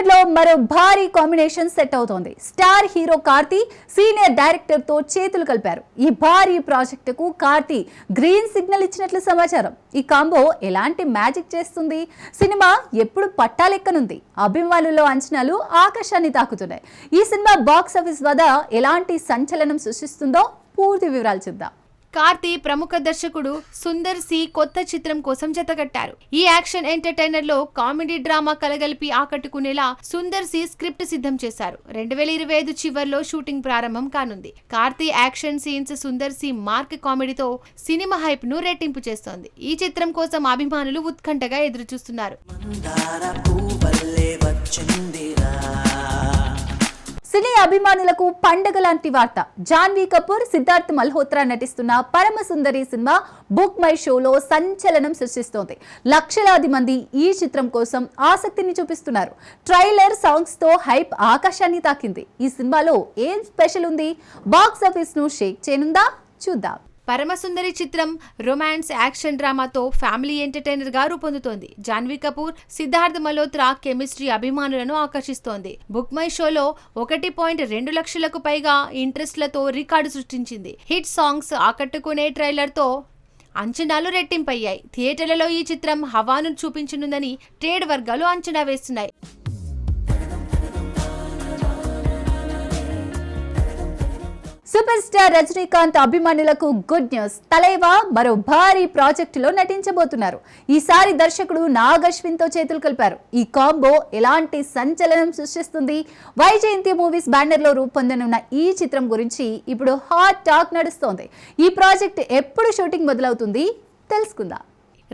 టాలీవుడ్లో మరో భారీ కాంబినేషన్ సెట్ అవుతోంది. స్టార్ హీరో కార్తీ సీనియర్ డైరెక్టర్తో చేతులు కలిపారు. ఈ భారీ ప్రాజెక్టుకు కార్తీ గ్రీన్ సిగ్నల్ ఇచ్చినట్లు సమాచారం. ఈ కాంబో ఎలాంటి మ్యాజిక్ చేస్తుంది? సినిమా ఎప్పుడు పట్టాలెక్కనుంది? అభిమానుల్లో అంచనాలు ఆకాశాన్ని తాకుతున్నాయి. ఈ సినిమా బాక్స్ ఆఫీస్ వద్ద ఎలాంటి సంచలనం సృష్టిస్తుందో పూర్తి వివరాలు చూద్దాం. కార్తీ ప్రముఖ దర్శకుడు సుందర్ సి కొత్త చిత్రం కోసం జతకట్టారు ఈ యాక్షన్ ఎంటర్టైనర్లో కామెడీ డ్రామా కలగలిపి ఆకట్టుకునేలా సుందర్ సి స్క్రిప్ట్ సిద్ధం చేశారు. రెండు వేల ఇరవై ఐదు చివర్లో షూటింగ్ ప్రారంభం కానుంది. Karthi action scenes Sundar C mark కామెడీతో cinema హైప్ను రెట్టింపు చేస్తోంది. ఈ చిత్రం కోసం అభిమానులు ఉత్కంఠగా ఎదురు అభిమానులకు పండగ లాంటి వార్త. జాన్వీ కపూర్ సిద్ధార్థ్ మల్హోత్రా నటిస్తున్న పరమ సుందరి సినిమా బుక్ మై షోలో సంచలనం సృష్టిస్తోంది. లక్షలాది మంది ఈ చిత్రం కోసం ఆసక్తిని చూపిస్తున్నారు. ట్రైలర్ సాంగ్స్తో హైప్ ఆకాశాన్ని తాకింది. ఈ సినిమాలో ఏం స్పెషల్ ఉంది? బాక్స్ ఆఫీస్ను షేక్ చేయనుందా? చూద్దాం. పరమసుందరి చిత్రం రొమాన్స్ యాక్షన్ డ్రామాతో ఫ్యామిలీ ఎంటర్టైనర్గా రూపొందుతోంది. జాన్వీ కపూర్ సిద్ధార్థ్ మల్హోత్రా కెమిస్ట్రీ అభిమానులను ఆకర్షిస్తోంది. బుక్ మై షోలో ఒకటి పాయింట్ రెండు లక్షలకు పైగా ఇంట్రెస్ట్లతో రికార్డు సృష్టించింది. హిట్ సాంగ్స్ ఆకట్టుకునే ట్రైలర్తో అంచనాలు రెట్టింపయ్యాయి. థియేటర్లలో ఈ చిత్రం హవాను చూపించనుందని ట్రేడ్ వర్గాలు అంచనా వేస్తున్నాయి. సూపర్ స్టార్ రజనీకాంత్ అభిమానులకు గుడ్ న్యూస్. తలైవా మరో భారీ ప్రాజెక్టులో నటించబోతున్నారు. ఈసారి దర్శకుడు నాగ్ చేతులు కలిపారు. ఈ కాంబో ఎలాంటి సంచలనం సృష్టిస్తుంది? వైజయంతి మూవీస్ బ్యానర్లో రూపొందనున్న ఈ చిత్రం గురించి ఇప్పుడు హాట్ టాక్ నడుస్తోంది. ఈ ప్రాజెక్ట్ ఎప్పుడు షూటింగ్ మొదలవుతుంది? తెలుసుకుందాం.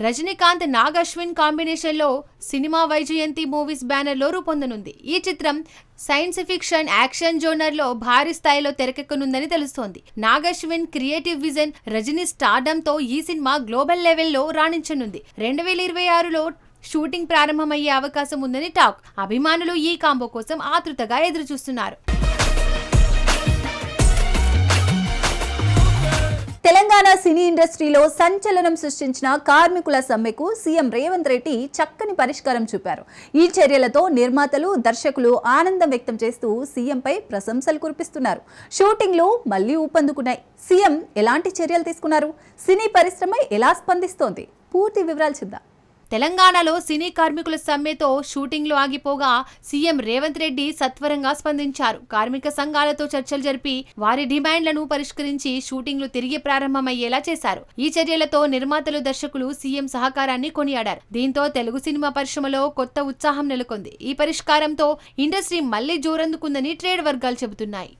రజనీకాంత్ నాగ్ అశ్విన్ కాంబినేషన్లో సినిమా వైజయంతి మూవీస్ బ్యానర్లో రూపొందనుంది. ఈ చిత్రం సైన్స్ ఫిక్షన్ యాక్షన్ జోనర్లో భారీ స్థాయిలో తెరకెక్కనుందని తెలుస్తోంది. నాగ్ అశ్విన్ క్రియేటివ్ విజన్ రజనీ స్టార్డమ్తో ఈ సినిమా గ్లోబల్ లెవెల్లో రాణించనుంది. రెండు వేల ఇరవై ఆరులో షూటింగ్ ప్రారంభమయ్యే అవకాశం ఉందని టాక్. అభిమానులు ఈ కాంబో కోసం ఆతృతగా ఎదురుచూస్తున్నారు. తెలంగాణ సినీ ఇండస్ట్రీలో సంచలనం సృష్టించిన కార్మికుల సమ్మెకు సీఎం రేవంత్ రెడ్డి చక్కని పరిష్కారం చూపారు. ఈ చర్యలతో నిర్మాతలు దర్శకులు ఆనందం వ్యక్తం చేస్తూ సీఎంపై ప్రశంసలు కురిపిస్తున్నారు. షూటింగ్లు మళ్ళీ ఊపందుకున్నాయి. సీఎం ఎలాంటి చర్యలు తీసుకున్నారు? సినీ పరిశ్రమ ఎలా స్పందిస్తోంది? పూర్తి వివరాలు చూద్దాం. తెలంగాణలో సినీ కార్మికుల సమ్మెతో షూటింగ్లు ఆగిపోగా సీఎం రేవంత్ రెడ్డి సత్వరంగా స్పందించారు. కార్మిక సంఘాలతో చర్చలు జరిపి వారి డిమాండ్లను పరిష్కరించి షూటింగ్లు తిరిగి ప్రారంభమయ్యేలా చేశారు. ఈ చర్యలతో నిర్మాతలు దర్శకులు సీఎం సహకారాన్ని కొనియాడారు. దీంతో తెలుగు సినిమా పరిశ్రమలో కొత్త ఉత్సాహం నెలకొంది. ఈ పరిష్కారంతో ఇండస్ట్రీ మళ్ళీ జోరందుకుందని ట్రేడ్ వర్గాలు చెబుతున్నాయి.